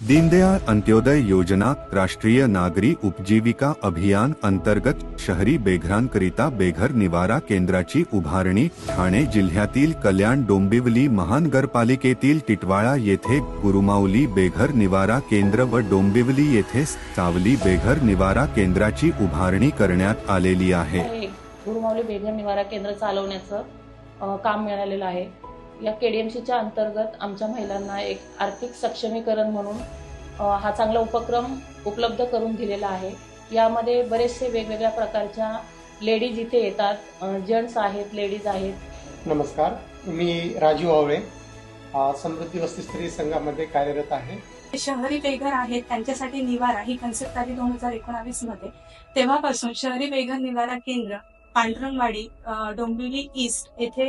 दीनदयाळ अंत्योदय योजना राष्ट्रीय नागरी उपजीविका अभियान अंतर्गत शहरी बेघरांकरिता बेघर निवारा केंद्राची उभारणी ठाणे जिल्ह्यातील कल्याण डोंबिवली महानगरपालिकेतील टिटवाळा येथे गुरुमाऊली बेघर निवारा केंद्र व डोंबिवली येथे सावली बेघर निवारा केंद्राची उभारणी करण्यात आलेली आहे. गुरुमाऊली बेघर निवारा केंद्र चालवण्याचं काम मिळालेलं आहे. या केडीएमसीच्या अंतर्गत आमच्या महिलांना एक आर्थिक सक्षमीकरण म्हणून हा चांगला उपक्रम उपलब्ध करून दिलेला आहे. यामध्ये बरेचसे वेगवेगळ्या प्रकारच्या लेडीज इथे येतात. जेंट्स आहेत लेडीज आहेत. नमस्कार. मी राजू आवळे. समृद्धी वस्ती स्त्री संघामध्ये कार्यरत आहे. शहरी बेघर आहेत त्यांच्यासाठी निवारा ही कन्सेप्ट आली दोन हजार एकोणावीसमध्ये. तेव्हापासून शहरी बेघर निवारा केंद्र पांढरंगवाडी डोंबिवली ईस्ट येथे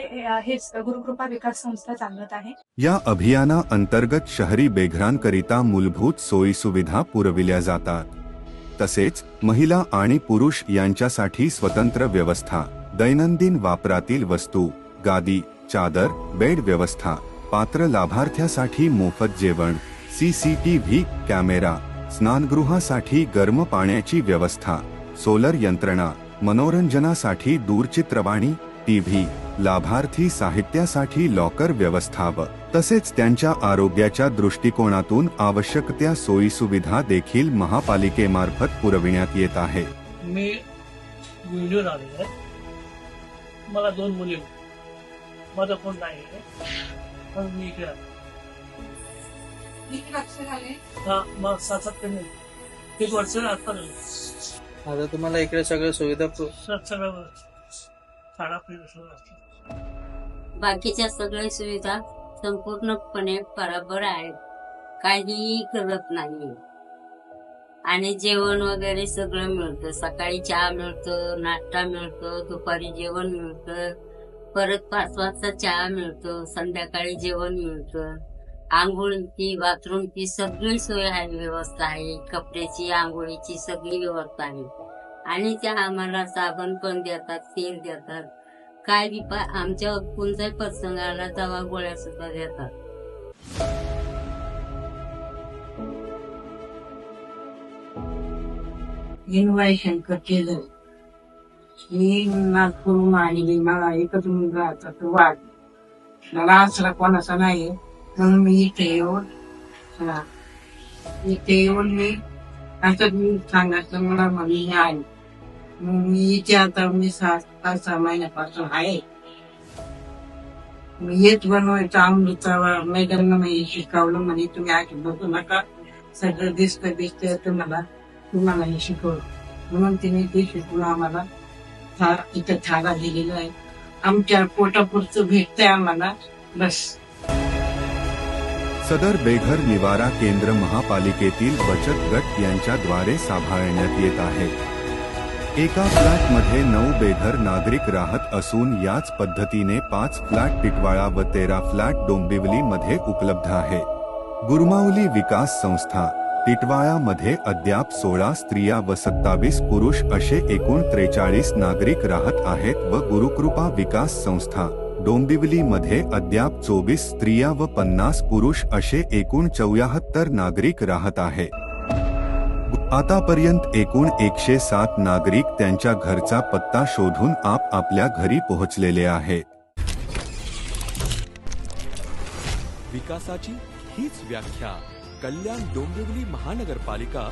हे गुरुकृपा विकास संस्था चालवत आहे. या अभियाना अंतर्गत शहरी बेघरांकरिता मूलभूत सोयी सुविधा पुरविल्या जातात. तसेच महिला आणि पुरुष यांच्यासाठी स्वतंत्र व्यवस्था दैनंदिन वापरातील वस्तू गादी चादर बेड व्यवस्था पात्र लाभार्थ्यासाठी मोफत जेवण सीसीटीव्ही कॅमेरा स्नानगृहासाठी गर्म पाण्याची व्यवस्था सोलर यंत्रणा मनोरंजनासाठी दूरचित्रवाणी टीव्ही लाभार्थी साहित्यासाठी लॉकर व्यवस्था व तसेच त्यांच्या आरोग्याच्या दृष्टिकोनातून आवश्यक त्या सोयी सुविधा देखील महापालिकेमार्फत पुरविण्यात येत आहे. मी आहे. मला दोन मुली आहेत. माझा कोण नाही पण मी इकडे. हा मग सात सात मुली एक वर्ष आता आता तुम्हाला इकडे सगळ्या सुविधा सगळं बाकीच्या सगळ्या सुविधा संपूर्णपणे बरोबर आहेत. काहीही करत नाही. आणि जेवण वगैरे सगळं मिळतं. सकाळी चहा मिळतं नाश्ता मिळतो दुपारी जेवण मिळतं. परत पाच वाजता चहा मिळतो संध्याकाळी जेवण मिळतं. आंघोळीची बाथरूमची सगळी सोय आहे व्यवस्था आहे. कपड्याची आंघोळीची सगळी व्यवस्था आहे. आणि त्या आम्हाला साबण पण देतात तेल देतात. काय बी पा- आमच्या कोणत्याही प्रसंगाला दवा गोळ्या सुद्धा देतात. गिनवाई शंकर केलं. मी नागपूरहून आलेली मला एकच मुलगा होता तो वाट मला आसरा कोणाचा नाही म्हणून मी इथे येऊन इथे येऊन मी असं मी सांगायचं मला मम्मी आहे मी इथे आता मी सात पाच सहा महिन्यापासून आहे. मी येत बनवायचं अमृता मॅडमनं मी शिकवलं म्हणे तुम्ही आधी बघू नका. सगळं दिसतं दिसतं तुम्हाला तुम्हाला हे शिकवलं. म्हणून तिने ते शिकवलं आम्हाला. था इथं थारा दिलेला आहे. आमच्या पोटापुरतं भेटतंय आम्हाला. बस. सदर बेघर निवारा केंद्र महापालिकेतील बचत गट यांच्याद्वारे सांभाळण्यात येत आहे. एका फ्लॅटमध्ये नऊ बेघर नागरिक राहत असून याच पद्धतीने पाच फ्लॅट टिटवाळा व तेरा फ्लॅट डोंबिवली मध्ये उपलब्ध आहे. गुरुमाऊली विकास संस्था टिटवाळामध्ये अद्याप सोळा स्त्रिया व सत्तावीस पुरुष असे एकूण त्रेचाळीस नागरिक राहत आहेत व गुरुकृपा विकास संस्था डोंबिवलीमध्ये अद्याप चोवीस स्त्रिया व पन्नास पुरुष असे एकूण चौऱ्याहत्तर नागरिक राहत आहे. आतापर्यंत एकूण एकशे सात नागरिक त्यांच्या घरचा पत्ता शोधून आप आपल्या घरी पोहोचलेले आहेत. विकासाची हीच व्याख्या. कल्याण डोंबिवली महानगरपालिका